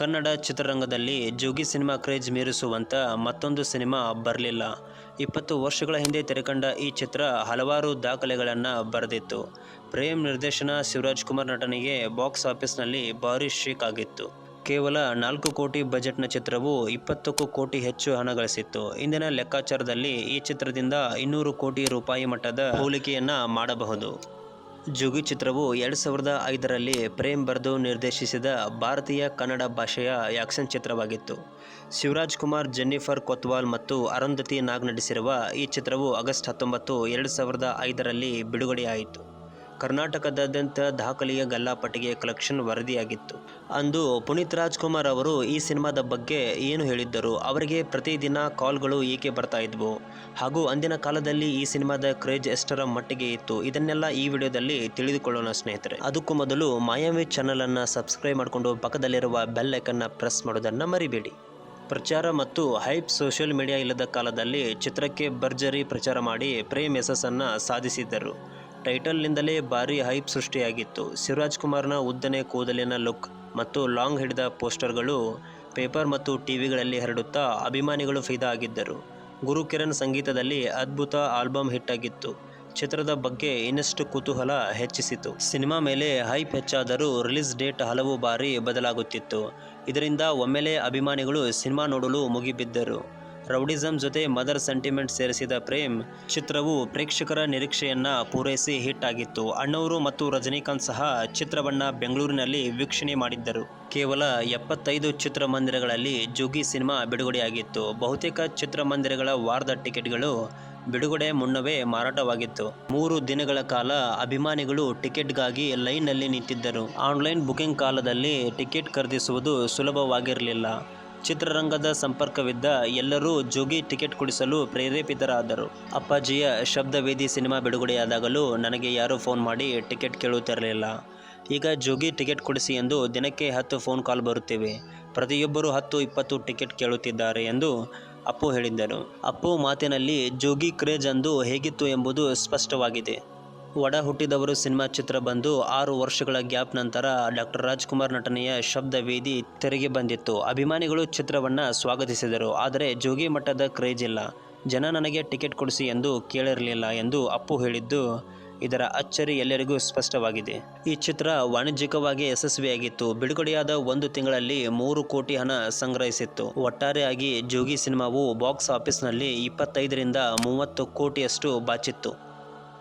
ಕನ್ನಡ ಚಿತ್ರರಂಗದಲ್ಲಿ ಜೋಗಿ cinema craze ಮೀರಿಸುವಂಥ ಮತ್ತೊಂದು cinema ಬರಲಿಲ್ಲ. ಇಪ್ಪತ್ತು ವರ್ಷಗಳ ಹಿಂದೆ ತೆರೆಕಂಡ ಈ ಚಿತ್ರ ಹಲವಾರು ದಾಖಲೆಗಳನ್ನು ಬರೆದಿತ್ತು. ಪ್ರೇಮ್ ನಿರ್ದೇಶನ ಶಿವರಾಜ್ ಕುಮಾರ್ ನಟನೆಗೆ ಬಾಕ್ಸ್ ಆಫೀಸ್ನಲ್ಲಿ ಭಾರಿ ಶೇಕ್ ಆಗಿತ್ತು. ಕೇವಲ ನಾಲ್ಕು ಕೋಟಿ ಬಜೆಟ್ನ ಚಿತ್ರವು ಇಪ್ಪತ್ತಕ್ಕೂ ಕೋಟಿ ಹೆಚ್ಚು ಹಣ ಗಳಿಸಿತ್ತು. ಇಂದಿನ ಲೆಕ್ಕಾಚಾರದಲ್ಲಿ ಈ ಚಿತ್ರದಿಂದ ಇನ್ನೂರು ಕೋಟಿ ರೂಪಾಯಿ ಮಟ್ಟದ ಹೋಲಿಕೆಯನ್ನು ಮಾಡಬಹುದು. ಜುಗಿ ಚಿತ್ರವು ಎರಡು ಸಾವಿರದ ಐದರಲ್ಲಿ ಪ್ರೇಮ್ ಬರ್ದು ನಿರ್ದೇಶಿಸಿದ ಭಾರತೀಯ ಕನ್ನಡ ಭಾಷೆಯ ಆ್ಯಕ್ಷನ್ ಚಿತ್ರವಾಗಿತ್ತು. ಶಿವರಾಜ್ ಕುಮಾರ್, ಜೆನ್ನಿಫರ್ ಕೊತ್ವಾಲ್ ಮತ್ತು ಅರುಂಧತಿ ನಾಗ್ ನಟಿಸಿರುವ ಈ ಚಿತ್ರವು ಆಗಸ್ಟ್ ಹತ್ತೊಂಬತ್ತು, ಎರಡು ಸಾವಿರದ ಐದರಲ್ಲಿ ಬಿಡುಗಡೆಯಾಯಿತು. ಕರ್ನಾಟಕದಾದ್ಯಂತ ದಾಖಲೆಯ ಗಲ್ಲಾಪಟ್ಟಿಗೆ ಕಲೆಕ್ಷನ್ ವರದಿಯಾಗಿತ್ತು. ಅಂದು ಪುನೀತ್ ರಾಜ್ಕುಮಾರ್ ಅವರು ಈ ಸಿನಿಮಾದ ಬಗ್ಗೆ ಏನು ಹೇಳಿದ್ದರು? ಅವರಿಗೆ ಪ್ರತಿದಿನ ಕಾಲ್ಗಳು ಏಕೆ ಬರ್ತಾ ಇದ್ವು? ಹಾಗೂ ಅಂದಿನ ಕಾಲದಲ್ಲಿ ಈ ಸಿನಿಮಾದ ಕ್ರೇಜ್ ಎಷ್ಟರ ಮಟ್ಟಿಗೆ ಇತ್ತು? ಇದನ್ನೆಲ್ಲ ಈ ವಿಡಿಯೋದಲ್ಲಿ ತಿಳಿದುಕೊಳ್ಳೋಣ ಸ್ನೇಹಿತರೆ. ಅದಕ್ಕೂ ಮೊದಲು ಮಾಯಾವಿ ಚಾನಲನ್ನು ಸಬ್ಸ್ಕ್ರೈಬ್ ಮಾಡಿಕೊಂಡು ಪಕ್ಕದಲ್ಲಿರುವ ಬೆಲ್ ಐಕನ್ನ ಪ್ರೆಸ್ ಮಾಡೋದನ್ನು ಮರಿಬೇಡಿ. ಪ್ರಚಾರ ಮತ್ತು ಹೈಪ್ ಸೋಷಿಯಲ್ ಮೀಡಿಯಾ ಇಲ್ಲದ ಕಾಲದಲ್ಲಿ ಚಿತ್ರಕ್ಕೆ ಭರ್ಜರಿ ಪ್ರಚಾರ ಮಾಡಿ ಪ್ರೇಮ್ ಯಶಸ್ಸನ್ನು ಸಾಧಿಸಿದ್ದರು. ಟೈಟಲ್ನಿಂದಲೇ ಭಾರಿ ಹೈಪ್ ಸೃಷ್ಟಿಯಾಗಿತ್ತು. ಶಿವರಾಜ್ ಕುಮಾರ್ನ ಉದ್ದನೆ ಕೂದಲಿನ ಲುಕ್ ಮತ್ತು ಲಾಂಗ್ ಹಿಡಿದ ಪೋಸ್ಟರ್ಗಳು ಪೇಪರ್ ಮತ್ತು ಟಿವಿಗಳಲ್ಲಿ ಹರಡುತ್ತಾ ಅಭಿಮಾನಿಗಳು ಫಿದಾ ಆಗಿದ್ದರು. ಗುರು ಕಿರಣ್ ಸಂಗೀತದಲ್ಲಿ ಅದ್ಭುತ ಆಲ್ಬಮ್ ಹಿಟ್ ಆಗಿತ್ತು ಚಿತ್ರದ ಬಗ್ಗೆ ಇನ್ನಷ್ಟು ಕುತೂಹಲ ಹೆಚ್ಚಿಸಿತು. ಸಿನಿಮಾ ಮೇಲೆ ಹೈಪ್ ಹೆಚ್ಚಾದರೂ ರಿಲೀಸ್ ಡೇಟ್ ಹಲವು ಬಾರಿ ಬದಲಾಗುತ್ತಿತ್ತು. ಇದರಿಂದ ಒಮ್ಮೆಲೆ ಅಭಿಮಾನಿಗಳು ಸಿನಿಮಾ ನೋಡಲು ಮುಗಿಬಿದ್ದರು. ರೌಡಿಸಂ ಜೊತೆ ಮದರ್ ಸೆಂಟಿಮೆಂಟ್ ಸೇರಿಸಿದ ಪ್ರೇಮ್, ಚಿತ್ರವು ಪ್ರೇಕ್ಷಕರ ನಿರೀಕ್ಷೆಯನ್ನ ಪೂರೈಸಿ ಹಿಟ್ ಆಗಿತ್ತು. ಅಣ್ಣವರು ಮತ್ತು ರಜನಿಕಾಂತ್ ಸಹ ಚಿತ್ರವನ್ನ ಬೆಂಗಳೂರಿನಲ್ಲಿ ವೀಕ್ಷಣೆ ಮಾಡಿದ್ದರು. ಕೇವಲ ಎಪ್ಪತ್ತೈದು ಚಿತ್ರಮಂದಿರಗಳಲ್ಲಿ ಜೋಗಿ ಸಿನಿಮಾ ಬಿಡುಗಡೆಯಾಗಿತ್ತು. ಬಹುತೇಕ ಚಿತ್ರಮಂದಿರಗಳ ವಾರದ ಟಿಕೆಟ್ಗಳು ಬಿಡುಗಡೆ ಮುನ್ನವೇ ಮಾರಾಟವಾಗಿತ್ತು. ಮೂರು ದಿನಗಳ ಕಾಲ ಅಭಿಮಾನಿಗಳು ಟಿಕೆಟ್ಗಾಗಿ ಲೈನ್ನಲ್ಲಿ ನಿಂತಿದ್ದರು. ಆನ್ಲೈನ್ ಬುಕಿಂಗ್ ಕಾಲದಲ್ಲಿ ಟಿಕೆಟ್ ಖರೀದಿಸುವುದು ಸುಲಭವಾಗಿರಲಿಲ್ಲ. ಚಿತ್ರರಂಗದ ಸಂಪರ್ಕವಿದ್ದ ಎಲ್ಲರೂ ಜೋಗಿ ಟಿಕೆಟ್ ಕೊಡಿಸಲು ಪ್ರೇರೇಪಿತರಾದರು. ಅಪ್ಪಾಜಿಯ ಶಬ್ದವೇದಿ ಸಿನಿಮಾ ಬಿಡುಗಡೆಯಾದಾಗಲೂ ನನಗೆ ಯಾರೂ ಫೋನ್ ಮಾಡಿ ಟಿಕೆಟ್ ಕೇಳುತ್ತಿರಲಿಲ್ಲ. ಈಗ ಜೋಗಿ ಟಿಕೆಟ್ ಕೊಡಿಸಿ ಎಂದು ದಿನಕ್ಕೆ ಹತ್ತು ಫೋನ್ ಕಾಲ್ ಬರುತ್ತಿವೆ. ಪ್ರತಿಯೊಬ್ಬರು ಹತ್ತು, ಇಪ್ಪತ್ತು ಟಿಕೆಟ್ ಕೇಳುತ್ತಿದ್ದಾರೆ ಎಂದು ಅಪ್ಪು ಹೇಳಿದ್ದರು. ಅಪ್ಪು ಮಾತಿನಲ್ಲಿ ಜೋಗಿ ಕ್ರೇಜ್ ಅಂದು ಹೇಗಿತ್ತು ಎಂಬುದು ಸ್ಪಷ್ಟವಾಗಿದೆ. ಒಡ ಹುಟ್ಟಿದವರು ಸಿನಿಮಾ ಚಿತ್ರ ಬಂದು ಆರು ವರ್ಷಗಳ ಗ್ಯಾಪ್ ನಂತರ ಡಾಕ್ಟರ್ ರಾಜ್ಕುಮಾರ್ ನಟನೆಯ ಶಬ್ದ ವೇದಿ ತೆರೆಗೆ ಬಂದಿತ್ತು. ಅಭಿಮಾನಿಗಳು ಚಿತ್ರವನ್ನು ಸ್ವಾಗತಿಸಿದರು, ಆದರೆ ಜೋಗಿ ಮಟ್ಟದ ಕ್ರೇಜ್ ಇಲ್ಲ. ಜನ ನನಗೆ ಟಿಕೆಟ್ ಕೊಡಿಸಿ ಎಂದು ಕೇಳಿರಲಿಲ್ಲ ಎಂದು ಅಪ್ಪು ಹೇಳಿದ್ದು ಇದರ ಅಚ್ಚರಿ ಎಲ್ಲರಿಗೂ ಸ್ಪಷ್ಟವಾಗಿದೆ. ಈ ಚಿತ್ರ ವಾಣಿಜ್ಯಿಕವಾಗಿ ಯಶಸ್ವಿಯಾಗಿತ್ತು. ಬಿಡುಗಡೆಯಾದ ಒಂದು ತಿಂಗಳಲ್ಲಿ ಮೂರು ಕೋಟಿ ಹಣ ಸಂಗ್ರಹಿಸಿತ್ತು. ಒಟ್ಟಾರೆಯಾಗಿ ಜೋಗಿ ಸಿನಿಮಾವು ಬಾಕ್ಸ್ ಆಫೀಸ್ನಲ್ಲಿ ಇಪ್ಪತ್ತೈದರಿಂದ ಮೂವತ್ತು ಕೋಟಿಯಷ್ಟು ಬಾಚಿತ್ತು.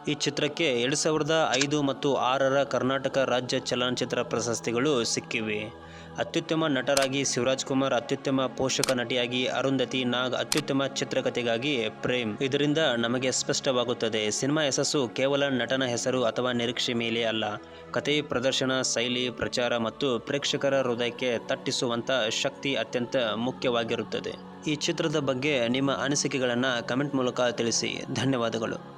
ಈ ಚಿತ್ರಕ್ಕೆ ಎರಡು ಸಾವಿರದ ಐದು ಮತ್ತು ಆರರ ಕರ್ನಾಟಕ ರಾಜ್ಯ ಚಲನಚಿತ್ರ ಪ್ರಶಸ್ತಿಗಳು ಸಿಕ್ಕಿವೆ. ಅತ್ಯುತ್ತಮ ನಟರಾಗಿ ಶಿವರಾಜ್ ಕುಮಾರ್, ಅತ್ಯುತ್ತಮ ಪೋಷಕ ನಟಿಯಾಗಿ ಅರುಂಧತಿ ನಾಗ್, ಅತ್ಯುತ್ತಮ ಚಿತ್ರಕಥೆಗಾಗಿ ಪ್ರೇಮ್. ಇದರಿಂದ ನಮಗೆ ಸ್ಪಷ್ಟವಾಗುತ್ತದೆ, ಸಿನಿಮಾ ಯಶಸ್ಸು ಕೇವಲ ನಟನ ಹೆಸರು ಅಥವಾ ನಿರೀಕ್ಷೆ ಮೇಲೆ ಅಲ್ಲ. ಕತೆ ಪ್ರದರ್ಶನ, ಶೈಲಿ, ಪ್ರಚಾರ ಮತ್ತು ಪ್ರೇಕ್ಷಕರ ಹೃದಯಕ್ಕೆ ತಟ್ಟಿಸುವಂಥ ಶಕ್ತಿ ಅತ್ಯಂತ ಮುಖ್ಯವಾಗಿರುತ್ತದೆ. ಈ ಚಿತ್ರದ ಬಗ್ಗೆ ನಿಮ್ಮ ಅನಿಸಿಕೆಗಳನ್ನು ಕಮೆಂಟ್ ಮೂಲಕ ತಿಳಿಸಿ. ಧನ್ಯವಾದಗಳು.